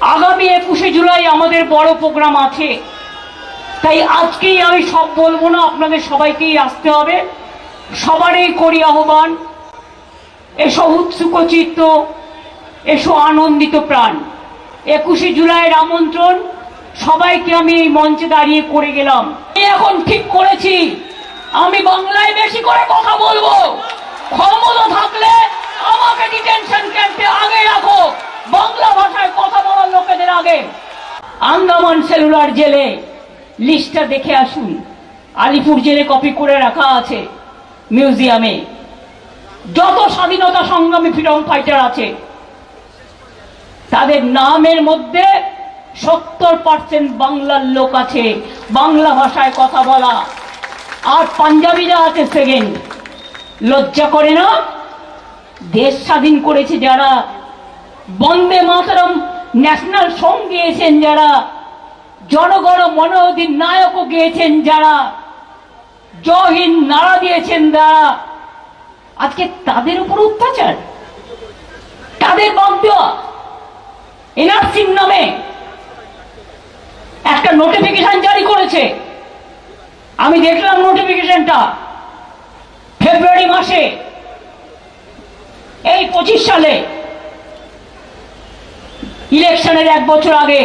আগামী একুশে জুলাই আমাদের বড় প্রোগ্রাম আছে। তাই আজকেই আমি সব বলব না, আপনাদের সবাইকেই আসতে হবে। সবারই করি আহ্বান। এসো উৎসুকচিত্ত এসো আনন্দিত প্রাণ। একুশে জুলাইয়ের আমন্ত্রণ, সবাইকে আমি এই মঞ্চে দাঁড়িয়ে করে গেলাম। আমি এখন ঠিক করেছি। আমি বাংলায় বেশি করে কথা বলব। ক্ষমতা থাকলে আমাকে ডিটেনশন ক্যাম্পে আগে রাখো। বাংলা ভাষায় কথা বলার লোকেদের আগে আন্দামান সেলুলার জেলে লিস্টটা দেখে আসুন। আলিপুর জেলে কপি করে রাখা আছে মিউজিয়ামে। যত স্বাধীনতা সংগ্রামী ফ্রিডম ফাইটার আছে, তাদের নামের মধ্যে সত্তর পার্সেন্ট বাংলার লোক আছে। বাংলা ভাষায় কথা বলা। আর পাঞ্জাবিরা আছে সেকেন্ড। লজ্জা করে না? দেশ স্বাধীন করেছে যারা বন্দে মাতরম ন্যাশনাল সং গিয়েছেন যারা, জনগণ মনোধিন নায়কও গিয়েছেন যারা জহিন নাড়া দিয়েছেন যারা। আজকে তাদের উপর অত্যাচার, তাদের বাদ দেওয়া এনআরসির নামে একটা নোটিফিকেশন জারি করেছে। আমি দেখলাম নোটিফিকেশনটা ফেব্রুয়ারি মাসে, এই পঁচিশ সালে। ইলেকশনের এক বছর আগে।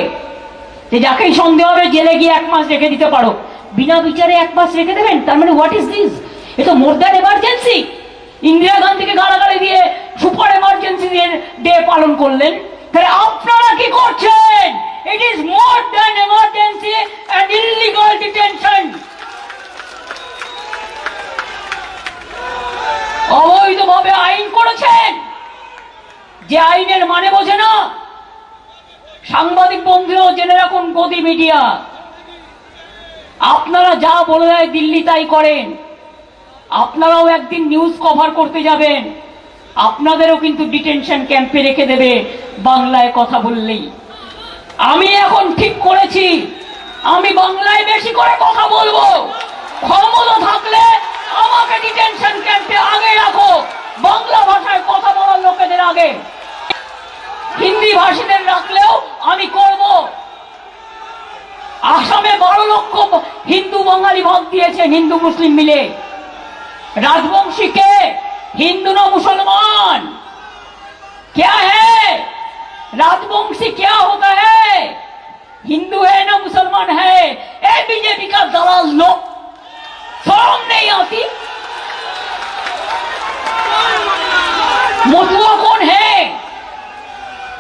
যে যাকেই সন্দেহ হবে, জেলে গিয়ে এক মাস রেখে দিতে পারো। বিনা বিচারে এক মাস রেখে দেবেন? তার মানে হোয়াট ইজ দিস এ তো মোর দ্যান এমার্জেন্সি ইন্দিরা গান্ধীকে গালাগালি দিয়ে সুপার এমার্জেন্সি দিয়ে ডে পালন করলেন। তাহলে আপনারা কি করছেন? It is more than emergency and illegal detention অবৈধভাবে আইন করেছেন। যে আইনের মানে বোঝে না। সাংবাদিক বন্ধুরাও জেনে রাখুন গদি মিডিয়া। আপনারা যা বলে দেয় দিল্লি তাই করেন। আপনারাও একদিন নিউজ কভার করতে যাবেন। আপনাদেরও কিন্তু ডিটেনশন ক্যাম্পে রেখে দেবে বাংলায় কথা বললেই। আমি এখন ঠিক করেছি। আমি বাংলায় বেশি করে কথা বলব। ক্ষমতা থাকলে আমাকে ডিটেনশন ক্যাম্পে আগে রাখো। বাংলা ভাষায় কথা বলার লোকেদের আগে। হিন্দি ভাষীদের রাখলেও আমি করব আসামে বারো লক্ষ হিন্দু বাঙালি ভাগ দিয়েছেন হিন্দু মুসলিম মিলে राजवंशी के हिंदू ना मुसलमान क्या है राजवंशी क्या होता है हिंदू है ना मुसलमान है ए बीजेपी का दलाल लोग शर्म नहीं आती मुतुआ कौन है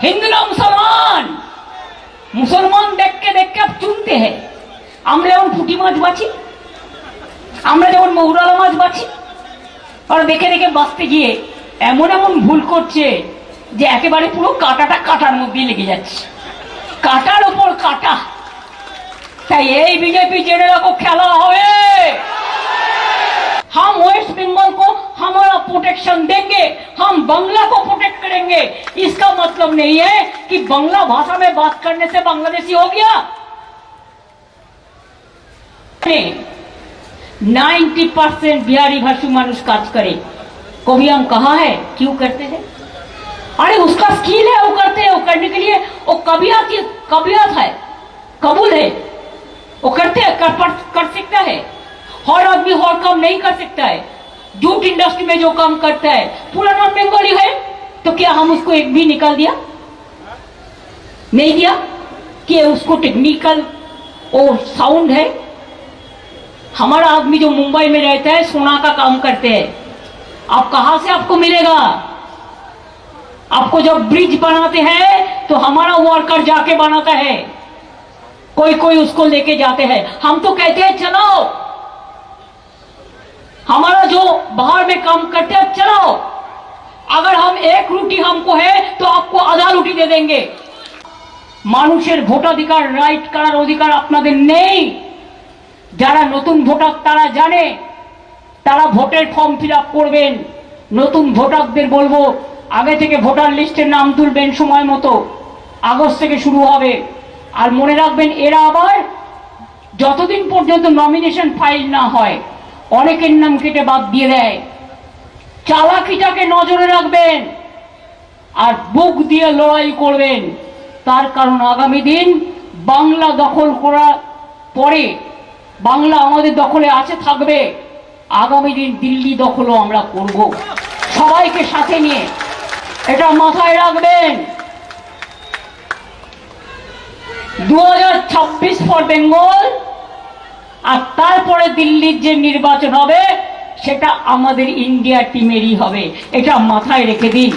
हिंदू ना मुसलमान মুসলমান দেখকে দেখকে আপ চুনতে হ্যাঁ আমরা যেমন পুঁটি মাছ বাছি আমরা যেমন মৌরালা মাছ বাছি ওরা দেখে দেখে বাঁচতে গিয়ে এমন এমন ভুল করছে যে একেবারে পুরো কাঁটাটা কাটার মধ্যেই লেগে যাচ্ছে কাটার ওপর কাটা তাই এই বিজেপি জেনে রাখো খেলা হবে हम वेस्ट बंगाल को हमारा प्रोटेक्शन देंगे हम बांग्ला को प्रोटेक्ट करेंगे। इसका मतलब नहीं है कि बांग्ला भाषा में बात करने से बांग्लादेशी हो गया। नाइन्टी परसेंट बिहारी भाषी मानुष काज करे। कभी हम कहा है क्यों करते हैं? अरे उसका स्किल है वो करते हैं वो करने के लिए। वो कबियत कबियत है कबूल है। वो करते हैं कर, कर सकता है। हर आदमी हर काम नहीं कर सकता है। जूट इंडस्ट्री में जो काम करता है पूरा नॉन बंगाली है तो क्या हम उसको एक भी निकाल दिया? नहीं दिया? कि उसको टेक्निकल और साउंड है? हमारा आदमी जो मुंबई में रहता है, सोना का काम करते हैं। आप कहा से आपको मिलेगा? आपको जब ब्रिज बनाते हैं तो हमारा वर्कर जाके बनाता है। कोई कोई उसको लेके जाते हैं। हम तो कहते हैं चलो हमारा जो बाहर में काम करते हैं चलो अगर हम एक रोटी हमको है तो आपको आधा रोटी दे देंगे মানুষের ভোটাধিকার রাইট করার অধিকার আপনাদের নেই যারা নতুন ভোটার তারা জানে তারা ভোটের ফর্ম ফিল করবেন নতুন ভোটারদের বলবো আগে থেকে ভোটার লিস্টের নাম তুলবেন সময় মতো আগস্ট থেকে শুরু হবে আর মনে রাখবেন এরা আবার যতদিন পর্যন্ত নমিনেশন ফাইল না হয় অনেকের নাম কেটে বাদ দিয়ে দেয়। চালাকিটাকে নজরে রাখবেন আর বুক দিয়ে লড়াই করবেন। তার কারণ আগামী দিন বাংলা দখল করা পরে বাংলা আমাদের দখলে আছে, থাকবে। আগামী দিন দিল্লি দখলও আমরা করব। সবাইকে সাথে নিয়ে এটা মাথায় রাখবেন। দু হাজার ছাব্বিশ ফর বেঙ্গল আর তারপরে দিল্লির যে নির্বাচন হবে, সেটা আমাদের ইন্ডিয়া টিমেরই হবে। এটা মাথায় রেখে দিন।